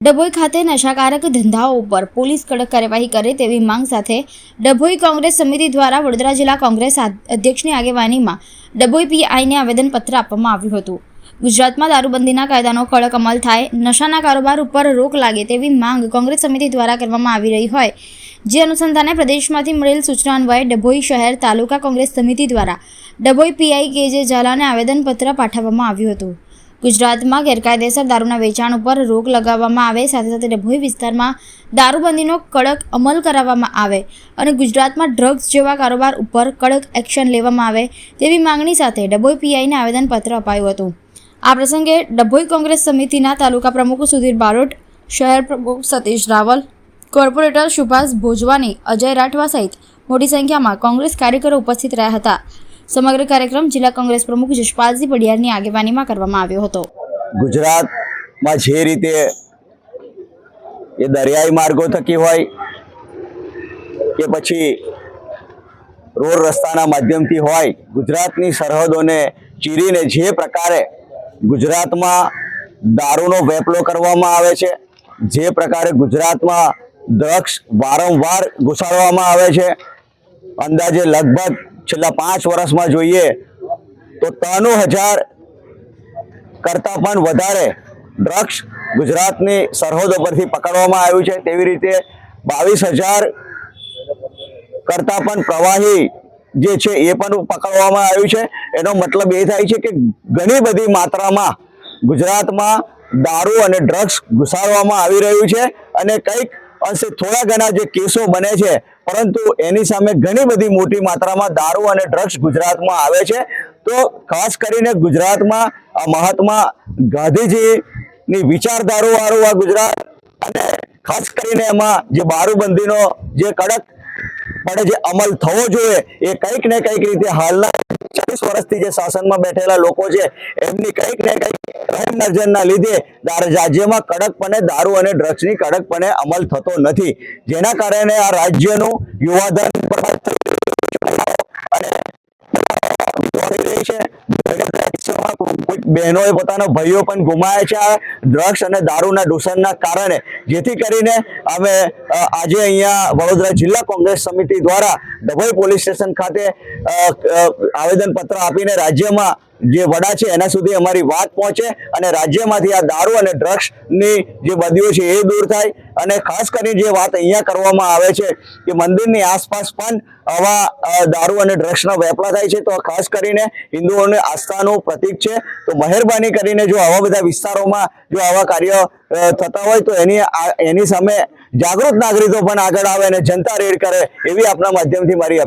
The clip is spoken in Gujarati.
ડભોઈ ખાતે નશાકારક ધંધાઓ ઉપર પોલીસ કડક કાર્યવાહી કરે તેવી માંગ સાથે ડભોઈ કોંગ્રેસ સમિતિ દ્વારા વડોદરા જિલ્લા કોંગ્રેસ અધ્યક્ષની આગેવાનીમાં ડભોઈ પીઆઈને આવેદનપત્ર આપવામાં આવ્યું હતું. ગુજરાતમાં દારૂબંધીના કાયદાનો કડક અમલ થાય, નશાના કારોબાર ઉપર રોક લાગે તેવી માંગ કોંગ્રેસ સમિતિ દ્વારા કરવામાં આવી રહી હોય. જે અનુસંધાને પ્રદેશમાંથી મળેલ સૂચના અન્વયે ડભોઈ શહેર તાલુકા કોંગ્રેસ સમિતિ દ્વારા ડભોઈ પીઆઈ કે જે ઝાલાને આવેદનપત્ર પાઠવવામાં આવ્યું હતું. ગુજરાતમાં ગેરકાયદેસર દારૂના વેચાણ ઉપર રોક લગાવવામાં આવે, સાથે સાથે ડભોઈ વિસ્તારમાં દારૂબંધીનો કડક અમલ કરાવવામાં આવે અને ગુજરાતમાં ડ્રગ્સ જેવા કારોબાર ઉપર કડક એક્શન લેવામાં આવે તેવી માંગણી સાથે ડભોઈ પીઆઈને આવેદનપત્ર અપાયું હતું. આ પ્રસંગે ડભોઈ કોંગ્રેસ સમિતિના તાલુકા પ્રમુખ સુધીર બારોટ, શહેર પ્રમુખ સતીશ રાવલ, કોર્પોરેટર સુભાષ ભોજવાની, અજય રાઠવા સહિત મોટી સંખ્યામાં કોંગ્રેસ કાર્યકરો ઉપસ્થિત રહ્યા હતા. સમગ્ર કાર્યક્રમ જિલ્લા કોંગ્રેસ પ્રમુખ જશપાલસિંહ પડિયારની આગેવાનીમાં કરવામાં આવ્યો હતો. ગુજરાતમાં જે રીતે એ દરિયાઈ માર્ગો થકી હોય કે પછી રોડ રસ્તાના માધ્યમથી હોય, ગુજરાતની સરહદોને ચીરીને જે પ્રકારે ગુજરાતમાં દારૂનો વેપલો કરવામાં આવે છે, જે પ્રકારે ગુજરાતમાં ડ્રગ્સ વારંવાર ઘુસાડવામાં આવે છે, અંદાજે લગભગ છેલ્લા પાંચ વર્ષમાં જોઈએ તો ત્રાણું હજાર કરતાં પણ વધારે ડ્રગ્સ ગુજરાતની સરહદો પરથી પકડવામાં આવ્યું છે. તેવી રીતે બાવીસ હજાર કરતાં પણ પ્રવાહી જે છે એ પણ પકડવામાં આવ્યું છે. એનો મતલબ એ થાય છે કે ઘણી બધી માત્રામાં ગુજરાતમાં દારૂ અને ડ્રગ્સ ઘુસાડવામાં આવી રહ્યું છે અને કંઈક અંશે થોડા ઘણા જે કેસો બને છે, પરંતુ એની સામે ઘણી બધી મોટી માત્રામાં દારૂ અને ડ્રગ્સ ગુજરાતમાં આવે છે. તો ખાસ કરીને ગુજરાતમાં મહાત્મા ગાંધીજીની વિચારધારોવાળું આ ગુજરાત અને ખાસ કરીને એમાં જે બારૂબંધીનો જે કડક પડે જે અમલ થવો જોઈએ, એ કંઈક ને કંઈક રીતે હાલના ચાલીસ વર્ષથી જે શાસનમાં બેઠેલા લોકો છે, એમની કંઈક ને કંઈક રહેમ લીધે રાજ્યમાં કડકપણે દારૂ અને ડ્રગ્સની કડકપણે અમલ થતો નથી. જેના કારણે આ રાજ્યનું યુવાધન બહેનોએ પોતાના ભાઈઓ પણ ગુમાયા છે આ ડ્રગ્સ અને દારૂના દૂષણના કારણે. જેથી કરીને અમે આજે અહીંયા વડોદરા જિલ્લા કોંગ્રેસ સમિતિ દ્વારા ડભોઈ પોલીસ સ્ટેશન ખાતે આવેદનપત્ર આપીને રાજ્યમાં જે વડા છે, એના સુધી અમારી વાત પહોંચે અને રાજ્યમાંથી આ દારૂ અને ડ્રગ્સની જે બદીઓ છે, એ દૂર થાય. અને ખાસ કરીને જે વાત અહીંયા કરવામાં આવે છે કે મંદિરની આસપાસ પણ આવા દારૂ અને ડ્રગ્સના વેપલા થાય છે. તો ખાસ કરીને હિન્દુઓની આસ્થાનું પ્રતીક છે. તો મહેરબાની કરીને જો આવા બધા વિસ્તારોમાં જો આવા કાર્ય થતા હોય તો એની એની સામે જાગૃત નાગરિકો પણ આગળ આવે અને જનતા રેડ કરે એવી આપના માધ્યમથી મારી